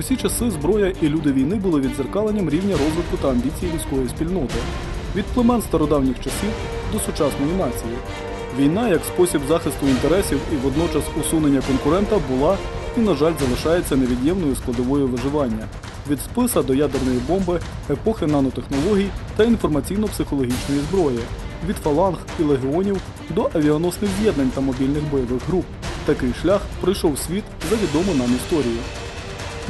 всі часи зброя і люди війни були відзеркаленням рівня розвитку та амбіцій людської спільноти від племен стародавніх часів до сучасної нації. Війна як спосіб захисту інтересів і водночас усунення конкурента була і, на жаль, залишається невід'ємною складовою виживання від списа до ядерної бомби, епохи нанотехнологій та інформаційно-психологічної зброї, від фаланг і легіонів до авіаносних з'єднань та мобільних бойових груп. Такий шлях пройшов світ за відому нам історію.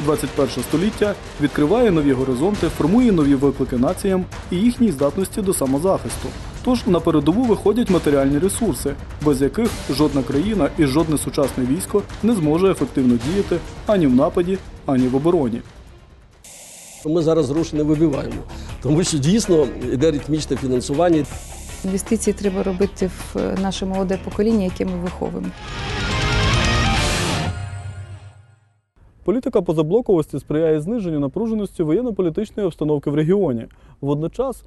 21 століття відкриває нові горизонти, формує нові виклики націям і їхній здатності до самозахисту. Тож на передову виходять матеріальні ресурси, без яких жодна країна і жодне сучасне військо не зможе ефективно діяти ані в нападі, ані в обороні. Ми зараз гроші не вибиваємо, тому що дійсно йде ритмічне фінансування. Інвестиції треба робити в наше молоде покоління, яке ми виховуємо. Політика позаблоковості сприяє зниженню напруженості воєнно-політичної обстановки в регіоні. Водночас,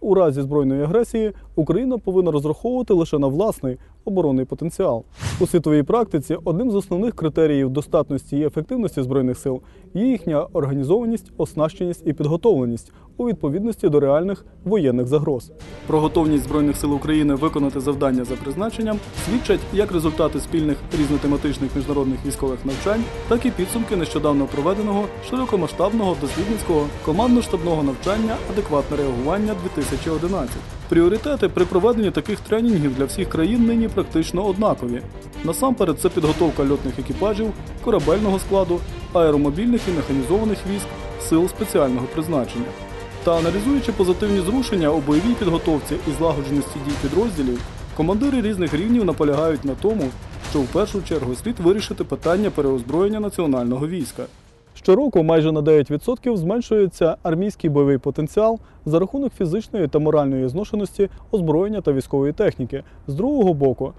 у разі збройної агресії, Україна повинна розраховувати лише на власний оборонний потенціал. У світовій практиці одним з основних критеріїв достатності і ефективності збройних сил є їхня організованість, оснащеність і підготовленість у відповідності до реальних воєнних загроз. Про готовність збройних сил України виконати завдання за призначенням свідчать як результати спільних різнотематичних міжнародних військових навчань, так і підсумки нещодавно проведеного широкомасштабного дослідницького командно-штабного навчання адекватне реагування 2011. Пріоритети при проведенні таких тренінгів для всіх країн нині практично однакові. Насамперед, це підготовка льотних екіпажів, корабельного складу, аеромобільних і механізованих військ, сил спеціального призначення. Та аналізуючи позитивні зрушення у бойовій підготовці і злагодженості дій підрозділів, командири різних рівнів наполягають на тому, що в першу чергу слід вирішити питання переозброєння національного війська. Щороку майже на 9% зменшується армійський бойовий потенціал за рахунок фізичної та моральної зношеності озброєння та військової техніки. З другого боку,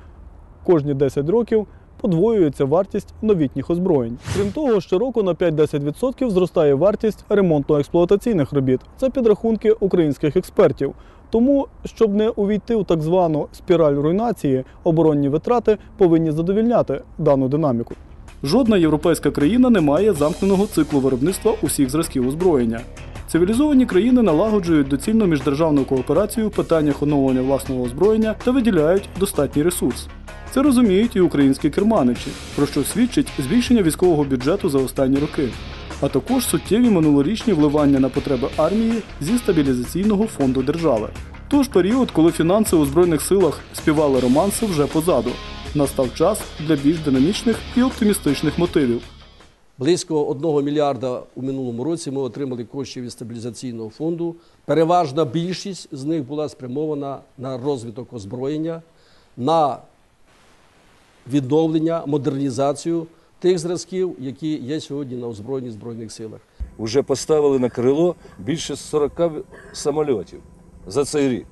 кожні 10 років подвоюється вартість новітніх озброєнь. Крім того, щороку на 5-10% зростає вартість ремонтно-експлуатаційних робіт. Це підрахунки українських експертів. Тому, щоб не увійти у так звану спіраль руйнації, оборонні витрати повинні задовільняти дану динаміку. Жодна європейська країна не має замкненого циклу виробництва усіх зразків озброєння. Цивілізовані країни налагоджують доцільну міждержавну кооперацію в питаннях оновлення власного озброєння та виділяють достатній ресурс. Це розуміють і українські керманичі, про що свідчить збільшення військового бюджету за останні роки, а також суттєві минулорічні вливання на потреби армії зі стабілізаційного фонду держави. Тож період, коли фінанси у збройних силах співали романси, вже позаду. Настав час для більш динамічних і оптимістичних мотивів. Близько 1 мільярда у минулому році ми отримали коштів від стабілізаційного фонду. Переважна більшість з них була спрямована на розвиток озброєння, на відновлення, модернізацію тих зразків, які є сьогодні на озброєнні Збройних силах. Уже поставили на крило більше 40 самольотів за цей рік.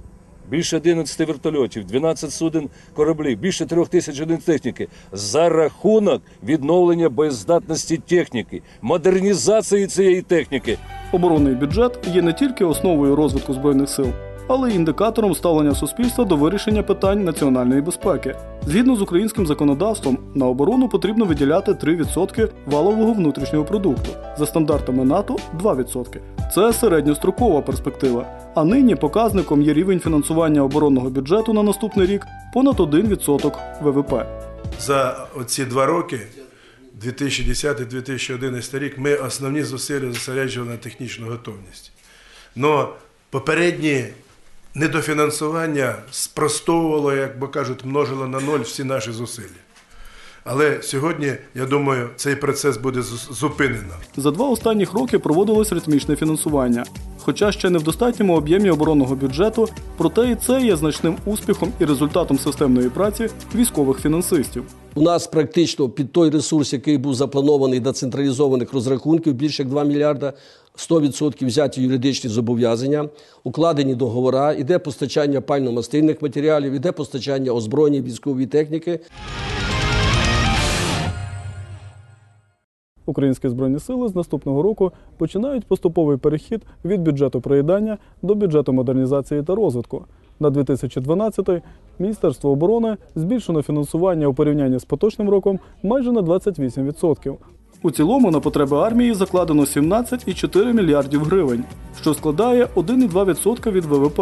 Більше 11 вертольотів, 12 суден кораблів, більше 3 тисяч одиниць техніки за рахунок відновлення боєздатності техніки, модернізації цієї техніки. Оборонний бюджет є не тільки основою розвитку збройних сил, але й індикатором ставлення суспільства до вирішення питань національної безпеки. Згідно з українським законодавством, на оборону потрібно виділяти 3% валового внутрішнього продукту, за стандартами НАТО 2%. Це середньострокова перспектива. А нині показником є рівень фінансування оборонного бюджету на наступний рік понад 1% ВВП. За оці два роки, 2010-2011 рік, ми основні зусилля зосереджували на технічну готовність. Но попередні недофінансування спростовувало, як би кажуть, множило на ноль всі наші зусилля. Але сьогодні, я думаю, цей процес буде зу- зупинено. За два останніх роки проводилось ритмічне фінансування. Хоча ще не в достатньому об'ємі оборонного бюджету, проте і це є значним успіхом і результатом системної праці військових фінансистів. У нас практично під той ресурс, який був запланований до централізованих розрахунків, більше як 2 мільярда, 100% взяті юридичні зобов'язання, укладені договори, іде постачання пально-мастильних матеріалів, іде постачання озброєння військової техніки. Українські збройні сили з наступного року починають поступовий перехід від бюджету проїдання до бюджету модернізації та розвитку. На 2012 Міністерство оборони збільшено фінансування у порівнянні з поточним роком майже на 28%. У цілому на потреби армії закладено 17,4 мільярдів гривень, що складає 1,2% від ВВП.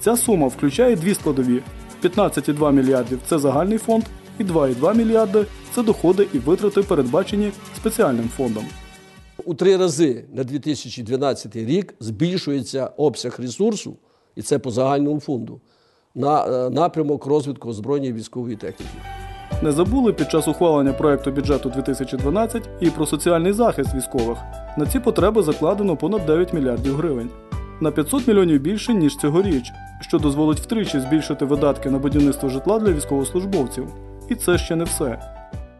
Ця сума включає дві складові: 15,2 мільярдів це загальний фонд, і 2,2 мільярди це доходи і витрати, передбачені спеціальним фондом. У три рази на 2012 рік збільшується обсяг ресурсу, і це по загальному фонду, на е, напрямок розвитку озброєння військової техніки. Не забули під час ухвалення проекту бюджету 2012 і про соціальний захист військових. На ці потреби закладено понад 9 мільярдів гривень. На 500 мільйонів більше, ніж цьогоріч, що дозволить втричі збільшити видатки на будівництво житла для військовослужбовців. І це ще не все.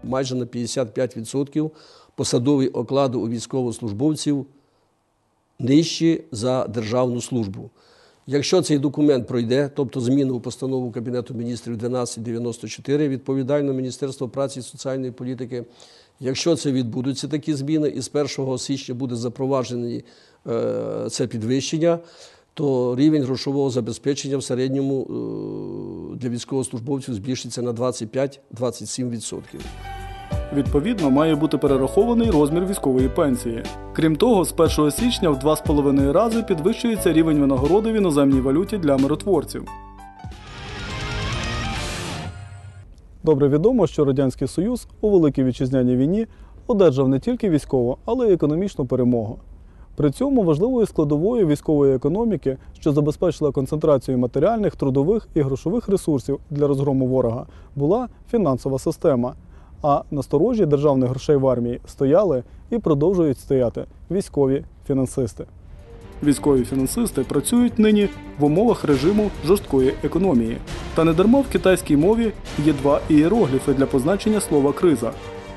Майже на 55% посадові оклади у військовослужбовців нижчі за державну службу. Якщо цей документ пройде, тобто зміни у постанову Кабінету міністрів 1294, відповідально Міністерство праці і соціальної політики. Якщо це відбудуться такі зміни, і з 1 січня буде запроваджено е, це підвищення, то рівень грошового забезпечення в середньому е, для військовослужбовців збільшиться на 25-27%. Відповідно, має бути перерахований розмір військової пенсії. Крім того, з 1 січня в 2,5 рази підвищується рівень винагороди в іноземній валюті для миротворців. Добре відомо, що Радянський Союз у Великій Вітчизняній війні одержав не тільки військову, але й економічну перемогу. При цьому важливою складовою військової економіки, що забезпечила концентрацію матеріальних, трудових і грошових ресурсів для розгрому ворога, була фінансова система. А на сторожі державних грошей в армії стояли і продовжують стояти військові фінансисти. Військові фінансисти працюють нині в умовах режиму жорсткої економії. Та недарма в китайській мові є два ієрогліфи для позначення слова криза,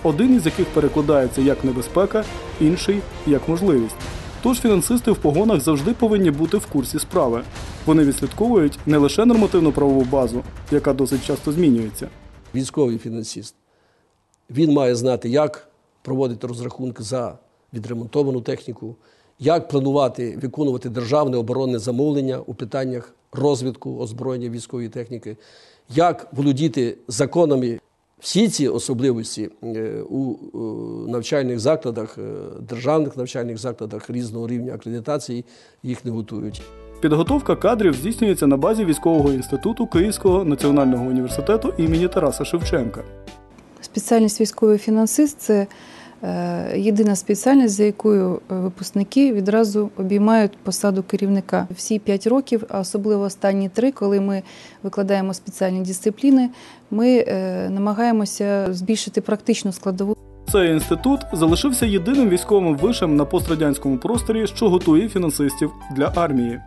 один із яких перекладається як небезпека, інший як можливість. Тож фінансисти в погонах завжди повинні бути в курсі справи. Вони відслідковують не лише нормативну правову базу, яка досить часто змінюється, військовий фінансист. Він має знати, як проводити розрахунки за відремонтовану техніку, як планувати, виконувати державне оборонне замовлення у питаннях розвитку озброєння військової техніки, як володіти законами. Всі ці особливості е, у е, навчальних закладах, е, державних навчальних закладах різного рівня акредитації їх не готують. Підготовка кадрів здійснюється на базі військового інституту Київського національного університету імені Тараса Шевченка. Спеціальність військовий фінансист це єдина спеціальність, за якою е, випускники відразу обіймають посаду керівника. Всі п'ять років, а особливо останні три, коли ми викладаємо спеціальні дисципліни, ми е, намагаємося збільшити практичну складову. Цей інститут залишився єдиним військовим вишем на пострадянському просторі, що готує фінансистів для армії.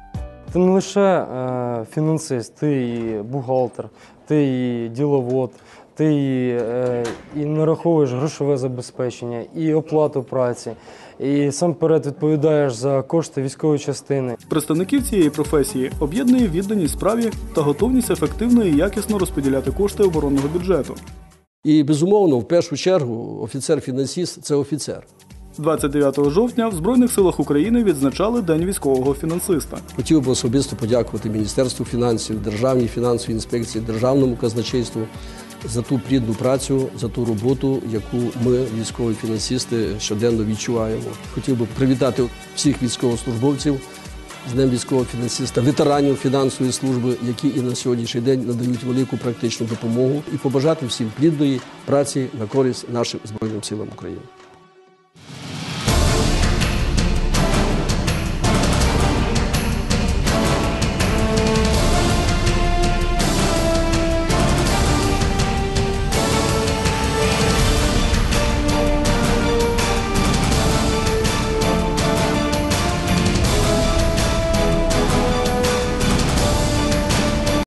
Ти не лише е, фінансист, ти і бухгалтер, ти і діловод, ти і, е, і нараховуєш грошове забезпечення, і оплату праці, і сам перед відповідаєш за кошти військової частини. Представників цієї професії об'єднує відданість справі та готовність ефективно і якісно розподіляти кошти оборонного бюджету. І безумовно, в першу чергу, офіцер-фінансист це офіцер. 29 жовтня в Збройних силах України відзначали День військового фінансиста. Хотів би особисто подякувати Міністерству фінансів, Державній фінансовій інспекції, Державному казначейству за ту плідну працю, за ту роботу, яку ми, військові фінансисти, щоденно відчуваємо. Хотів би привітати всіх військовослужбовців з Днем військового фінансиста, ветеранів фінансової служби, які і на сьогоднішній день надають велику практичну допомогу, і побажати всім плідної праці на користь нашим Збройним силам України.